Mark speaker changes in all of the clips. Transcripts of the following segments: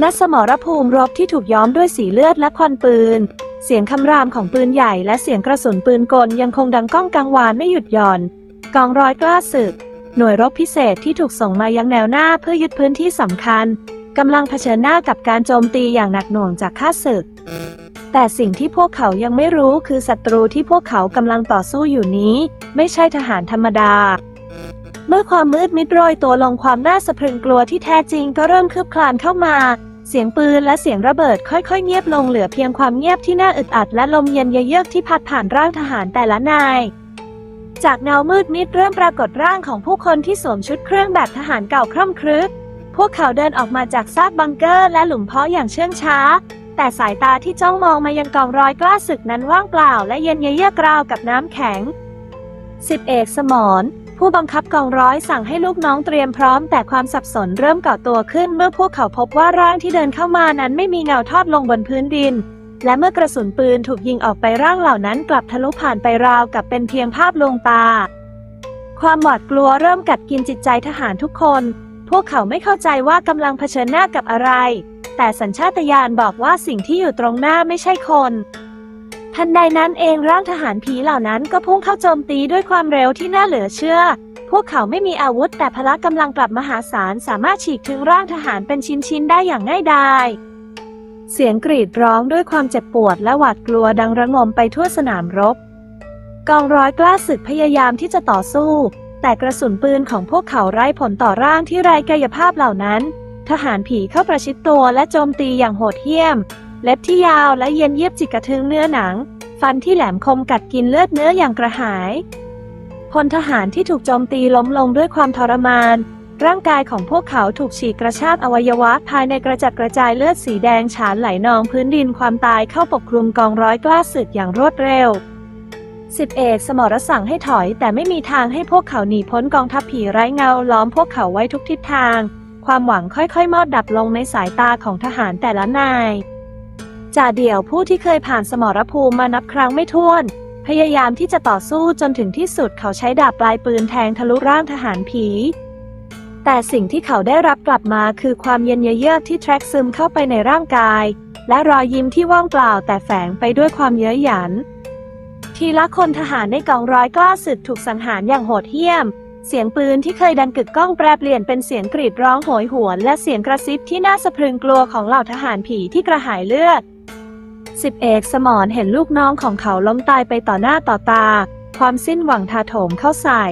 Speaker 1: ณสมรภูมิรบที่ถูกย้อมด้วยสีเลือดและควันปืน เสียงคำรามของปืนใหญ่และเสียงกระสุนปืนกลยังคงดังก้องกังวานไม่หยุดหย่อน กองร้อยกล้าศึก หน่วยรบพิเศษที่ถูกส่งมายังแนวหน้าเพื่อยึดพื้นที่สำคัญกำลังเผชิญหน้ากับการโจมตีอย่างหนักหน่วงจากข้าศึก แต่สิ่งที่พวกเขายังไม่รู้คือศัตรูที่พวกเขากำลังต่อสู้อยู่นี้ ไม่ใช่ทหารธรรมดา เมื่อความมืดมิดโรยตัวลงความน่าสะพรึงกลัวที่แท้จริงก็เริ่มคืบคลานเข้ามา เสียงปืนและเสียงระเบิดค่อยๆ เงียบลงเหลือเพียงความเงียบที่น่าอึดอัดและลมเย็นเยือกที่พัดผ่านร่างทหารแต่ละนาย จากเงามืดมิดเริ่มปรากฏร่างของผู้คนที่สวมชุดเครื่องแบบทหารเก่าคร่ำครึก พวกเขาเดินออกมาจากซากบังเกอร์และหลุมเพาะอย่างเชื่องช้า แต่สายตาที่จ้องมองมายังกองรอยกล้าศึกนั้นว่างเปล่า และเย็นเยือกราวกับน้ำแข็งสิบเอกสมร ผู้บังคับกองร้อยสั่งให้ลูกน้องเตรียมพร้อม แต่ความสับสนเริ่มก่อตัวขึ้น เมื่อพวกเขาพบว่าร่างที่เดินเข้ามานั้นไม่มีเงาทอดลงบนพื้นดิน และเมื่อกระสุนปืนถูกยิงออกไปร่างเหล่านั้นกลับทะลุผ่านไปราวกับเป็นเพียงภาพลวงตา ความหวาดกลัวเริ่มกัดกินจิตใจทหารทุกคน พวกเขาไม่เข้าใจว่ากำลังเผชิญหน้ากับอะไร แต่สัญชาตญาณบอกว่าสิ่งที่อยู่ตรงหน้าไม่ใช่คน ทันใดนั้นเองร่างทหารผีเหล่านั้นก็พุ่งเข้าโจมตีด้วยความเร็วที่น่าเหลือเชื่อ พวกเขาไม่มีอาวุธแต่พละกำลังกลับมหาศาลสามารถฉีกถึงร่างทหารเป็นชิ้นๆได้อย่างง่ายดายเสียงกรีดร้องด้วยความเจ็บปวดและหวาดกลัวดังระงมไปทั่วสนามรบ กองร้อยกล้าศึกพยายามที่จะต่อสู้ แต่กระสุนปืนของพวกเขาไร้ผลต่อร่างที่ไร้กายภาพเหล่านั้น ทหารผีเข้าประชิดตัวและโจมตีอย่างโหดเหี้ยม เล็บที่ยาวและเย็นเยียบจิกกระทึงเนื้อหนัง ฟันที่แหลมคมกัดกินเลือดเนื้ออย่างกระหายพลทหารที่ถูกโจมตีล้มลงด้วยความทรมาน ร่างกายของพวกเขาถูกฉีกกระชากอวัยวะ ภายในกระจัดกระจายเลือดสีแดงฉานไหลนองพื้นดินความตายเข้าปกคลุมกองร้อยกล้าศึกอย่างรวดเร็วสิบเอกสมรสั่งให้ถอยแต่ไม่มีทางให้พวกเขาหนีพ้นกองทัพผีไร้เงาล้อมพวกเขาไว้ทุกทิศทาง ความหวังค่อยๆ มอดดับลงในสายตาของทหารแต่ละนาย จ่าเดี่ยวผู้ที่เคยผ่านสมรภูมิมานับครั้งไม่ถ้วน พยายามที่จะต่อสู้จนถึงที่สุดเขาใช้ดาบปลายปืนแทงทะลุร่างทหารผี แต่สิ่งที่เขาได้รับกลับมาคือความเย็นเยือกที่แทรกซึมเข้าไปในร่างกาย และรอยยิ้มที่ว่างเปล่าแต่แฝงไปด้วยความเย้ยหยัน ทีละคนทหารในกองร้อยกล้าศึกถูกสังหารอย่างโหดเหี้ยมเสียงปืนที่เคยดังกึกก้องแปรเปลี่ยนเป็นเสียงกรีดร้องโหยหวน และเสียงกระซิบที่น่าสะพรึงกลัวของเหล่าทหารผีที่กระหายเลือด สิบเอกสมรเห็นลูกน้องของเขาล้มตายไปต่อหน้าต่อตา ความสิ้นหวังทาโถมเข้าใส่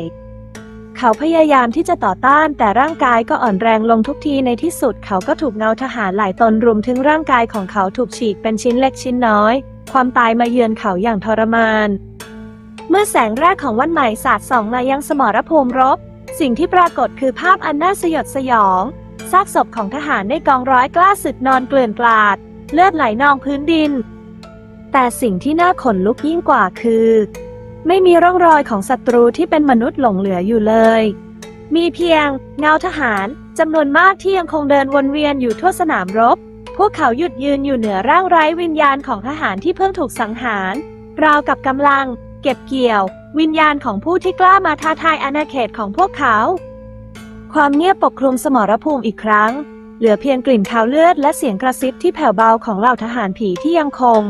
Speaker 1: เขาพยายามที่จะต่อต้านแต่ร่างกายก็อ่อนแรงลงทุกทีในที่สุดเขาก็ถูกเงาทหารหลายตนรุมถึงร่างกายของเขาถูกฉีกเป็นชิ้นเล็กชิ้นน้อย ความตายมาเยือนเขาอย่างทรมาน เมื่อแสงแรกของวันใหม่สาดส่องมายังสมรภูมิรบ สิ่งที่ปรากฏคือภาพอันน่าสยดสยองซากศพของทหารในกองร้อยกล้าศึกนอนเกลื่อนกลาด เลือดไหลนองพื้นดิน แต่สิ่งที่น่าขนลุกยิ่งกว่าคือ ไม่มีร่องรอยของศัตรูที่เป็นมนุษย์หลงเหลืออยู่เลย มีเพียง เงาทหารจำนวนมากที่ยังคงเดินวนเวียนอยู่ทั่วสนามรบ พวกเขาหยุดยืนอยู่เหนือร่างไร้วิญญาณของทหารที่เพิ่งถูกสังหาร ราวกับกำลัง เก็บเกี่ยว วิญญาณของผู้ที่กล้ามาท้าทายอาณาเขตของพวกเขา ความเงียบปกคลุมสมรภูมิอีกครั้ง เหลือเพียงกลิ่นคาวเลือดและเสียงกระซิบที่แผ่วเบาของเหล่าทหารผีที่ยังคง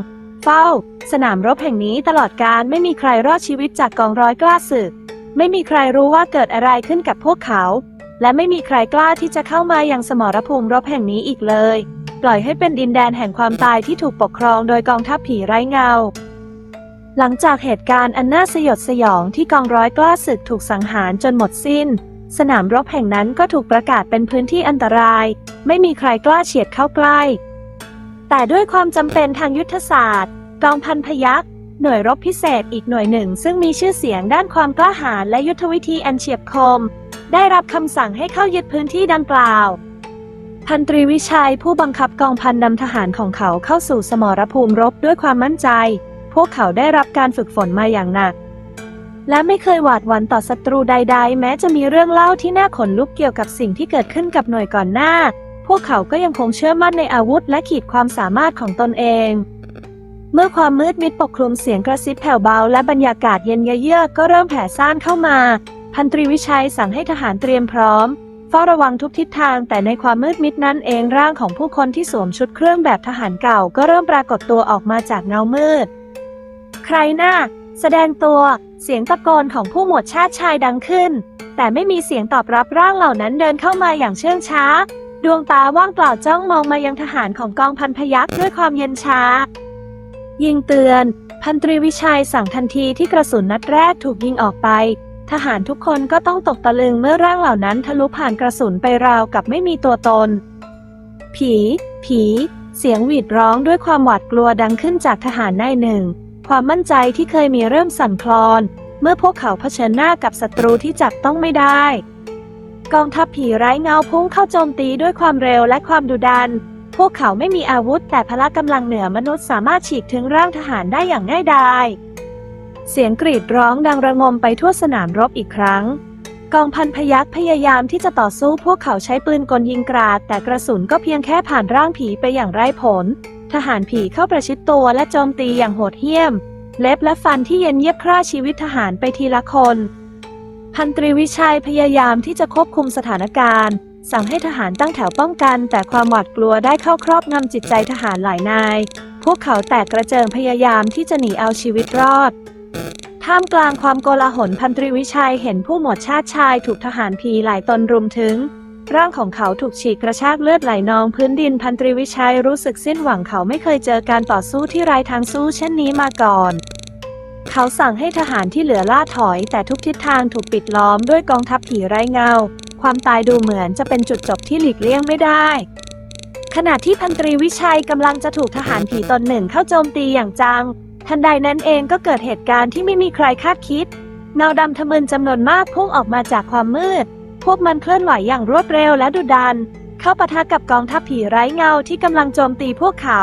Speaker 1: เฝ้า สนามรบแห่งนี้ตลอดการไม่มีใครรอดชีวิตจากกองร้อยกล้าศึก ไม่มีใครรู้ว่าเกิดอะไรขึ้นกับพวกเขา และไม่มีใครกล้าที่จะเข้ามายังสมรภูมิรบแห่งนี้อีกเลย ปล่อยให้เป็นดินแดนแห่งความตายที่ถูกปกครองโดยกองทัพผีไร้เงา หลังจากเหตุการณ์อันน่าสยดสยองที่กองร้อยกล้าศึกถูกสังหารจนหมดสิ้น สนามรบแห่งนั้นก็ถูกประกาศเป็นพื้นที่อันตราย ไม่มีใครกล้าเฉียดเข้าใกล้ แต่ด้วยความจำเป็นทางยุทธศาสตร์ กองพันพยักหน่วยรบพิเศษอีกหน่วยหนึ่ง ซึ่งมีชื่อเสียงด้านความกล้าหาญและยุทธวิธีอันเฉียบคม ได้รับคำสั่งให้เข้ายึดพื้นที่ดังกล่าว พันตรีวิชัยผู้บังคับกองพันนำทหารของเขาเข้าสู่สมรภูมิรบด้วยความมั่นใจ พวกเขาได้รับการฝึกฝนมาอย่างหนัก และไม่เคยหวาดหวั่นต่อศัตรูใด ๆ แม้จะมีเรื่องเล่าที่น่าขนลุกเกี่ยวกับสิ่งที่เกิดขึ้นกับหน่วยก่อนหน้า พวกเขาก็ยังคงเชื่อมั่นในอาวุธและขีดความสามารถของตนเอง เมื่อความมืดมิดปกคลุมเสียงกระซิบแผ่วเบา และบรรยากาศเย็นเยือกก็เริ่มแผ่ซ่านเข้ามา พันตรีวิชัยสั่งให้ทหารเตรียมพร้อมเฝ้าระวังทุกทิศทางแต่ในความมืดมิดนั้นเองร่างของผู้คนที่สวมชุดเครื่องแบบทหารเก่าก็เริ่มปรากฏตัวออกมาจากเงามืด ใครหน่า แสดงตัว เสียงตะโกนของผู้หมวดชาติชายดังขึ้น แต่ไม่มีเสียงตอบรับร่างเหล่านั้นเดินเข้ามาอย่างเชื่องช้า ดวงตาว่างเปล่าจ้องมองมายังทหารของกองพันพยักด้วยความเย็นชา ยิงเตือน พันตรีวิชัยสั่งทันทีที่กระสุนนัดแรกถูกยิงออกไป ทหารทุกคนก็ต้องตกตะลึงเมื่อร่างเหล่านั้นทะลุผ่านกระสุนไปราวกับไม่มีตัวตน ผี ผี เสียงหวีดร้องด้วยความหวาดกลัวดังขึ้นจากทหารนายหนึ่ง ความมั่นใจที่เคยมีเริ่มสั่นคลอน เมื่อพวกเขาเผชิญหน้ากับศัตรูที่จับต้องไม่ได้ กองทัพผีไร้เงาพุ่งเข้าโจมตีด้วยความเร็วและความดุดัน พวกเขาไม่มีอาวุธแต่พละกำลังเหนือมนุษย์สามารถฉีกถึงร่างทหารได้อย่างง่ายดายเสียงกรีดร้องดังระงมไปทั่วสนามรบอีกครั้ง กองพันพยักพยายามที่จะต่อสู้พวกเขาใช้ปืนกลยิงกราด แต่กระสุนก็เพียงแค่ผ่านร่างผีไปอย่างไร้ผล ทหารผีเข้าประชิดตัวและโจมตีอย่างโหดเหี้ยม เล็บและฟันที่เย็นเยียบฆ่าชีวิตทหารไปทีละคน พันตรีวิชัยพยายามที่จะควบคุมสถานการณ์ สั่งให้ทหารตั้งแถวป้องกัน แต่ความหวาดกลัวได้เข้าครอบงำจิตใจทหารหลายนาย พวกเขาแตกกระเจิงพยายามที่จะหนีเอาชีวิตรอด ท่ามกลางความโกลาหลพันตรีวิชัยเห็นผู้หมวดชาติชายถูกทหารพีหลายตนรุมถึง ร่างของเขาถูกฉีกกระชากเลือดไหลนองพื้นดินพันตรีวิชัยรู้สึกสิ้นหวังเขาไม่เคยเจอการต่อสู้ที่ไร้ทางสู้เช่นนี้มาก่อน เขาสั่งให้ทหารที่เหลือล่าถอย แต่ทุกทิศทางถูกปิดล้อมด้วยกองทัพผีไร้เงา ความตายดูเหมือนจะเป็นจุดจบที่หลีกเลี่ยงไม่ได้ขณะที่พันตรีวิชัยกำลังจะถูกทหารผีตนหนึ่งเข้าโจมตีอย่างจัง ทันใดนั้นเองก็เกิดเหตุการณ์ที่ไม่มีใครคาดคิด เงาดำทะมึนจำนวนมากพุ่งออกมาจากความมืด พวกมันเคลื่อนไหวอย่างรวดเร็วและดุดัน เข้าปะทะกับกองทัพผีไร้เงาที่กำลังโจมตีพวกเขา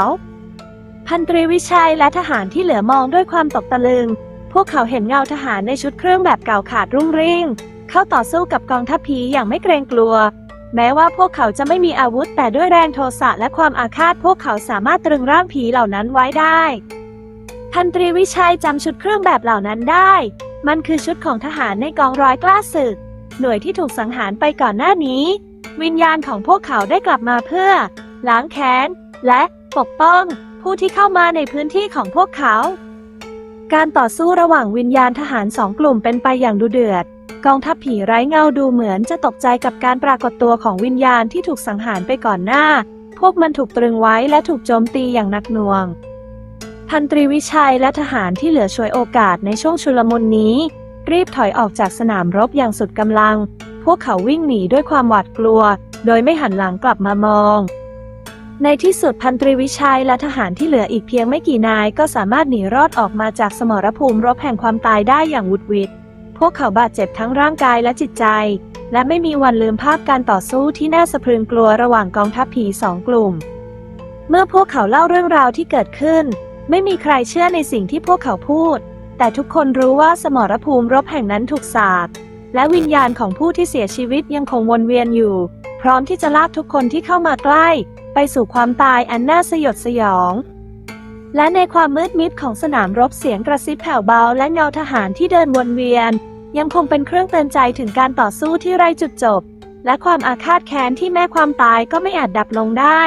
Speaker 1: พันตรีวิชัยและทหารที่เหลือมองด้วยความตกตะลึง พวกเขาเห็นเงาทหารในชุดเครื่องแบบเก่าขาดรุ่งริ่ง เข้าต่อสู้กับกองทัพผีอย่างไม่เกรงกลัว แม้ว่าพวกเขาจะไม่มีอาวุธแต่ด้วยแรงโทสะและความอาฆาตพวกเขาสามารถตรึงร่างผีเหล่านั้นไว้ได้พันตรีวิชัยจำชุดเครื่องแบบเหล่านั้นได้ มันคือชุดของทหารในกองร้อยกล้าศึก หน่วยที่ถูกสังหารไปก่อนหน้านี้ วิญญาณของพวกเขาได้กลับมาเพื่อ ล้างแค้น และปกป้อง ผู้ที่เข้ามาในพื้นที่ของพวกเขา การต่อสู้ระหว่างวิญญาณทหารสองกลุ่มเป็นไปอย่างดุเดือด กองทัพผีไร้เงาดูเหมือนจะตกใจกับการปรากฏตัวของวิญญาณที่ถูกสังหารไปก่อนหน้า พวกมันถูกตรึงไว้และถูกโจมตีอย่างหนักหน่วง พันตรีวิชัยและทหารที่เหลือช่วยโอกาสในช่วงชุลมุนนี้ รีบถอยออกจากสนามรบอย่างสุดกำลัง พวกเขาวิ่งหนีด้วยความหวาดกลัว โดยไม่หันหลังกลับมามอง ในที่สุดพันตรีวิชัยและทหารที่เหลืออีกเพียงไม่กี่นายก็สามารถหนีรอดออกมาจากสมรภูมิรบแห่งความตายได้อย่างหวุดหวิดพวกเขาบาดเจ็บทั้งร่างกายและจิตใจ และไม่มีวันลืมภาพการต่อสู้ที่น่าสะพรึงกลัวระหว่างกองทัพผีสองกลุ่ม เมื่อพวกเขาเล่าเรื่องราวที่เกิดขึ้น ไม่มีใครเชื่อในสิ่งที่พวกเขาพูด แต่ทุกคนรู้ว่าสมรภูมิรบแห่งนั้นถูกสาปและวิญญาณของผู้ที่เสียชีวิตยังคงวนเวียนอยู่ พร้อมที่จะลากทุกคนที่เข้ามาใกล้ ไปสู่ความตายอันน่าสยดสยอง และในความมืดมิดของสนามรบเสียงกระซิบแผ่วเบา และเงาทหารที่เดินวนเวียน ยังคงเป็นเครื่องเตือนใจถึงการต่อสู้ที่ไร้จุดจบ และความอาฆาตแค้นที่แม้ความตายก็ไม่อาจดับลงได้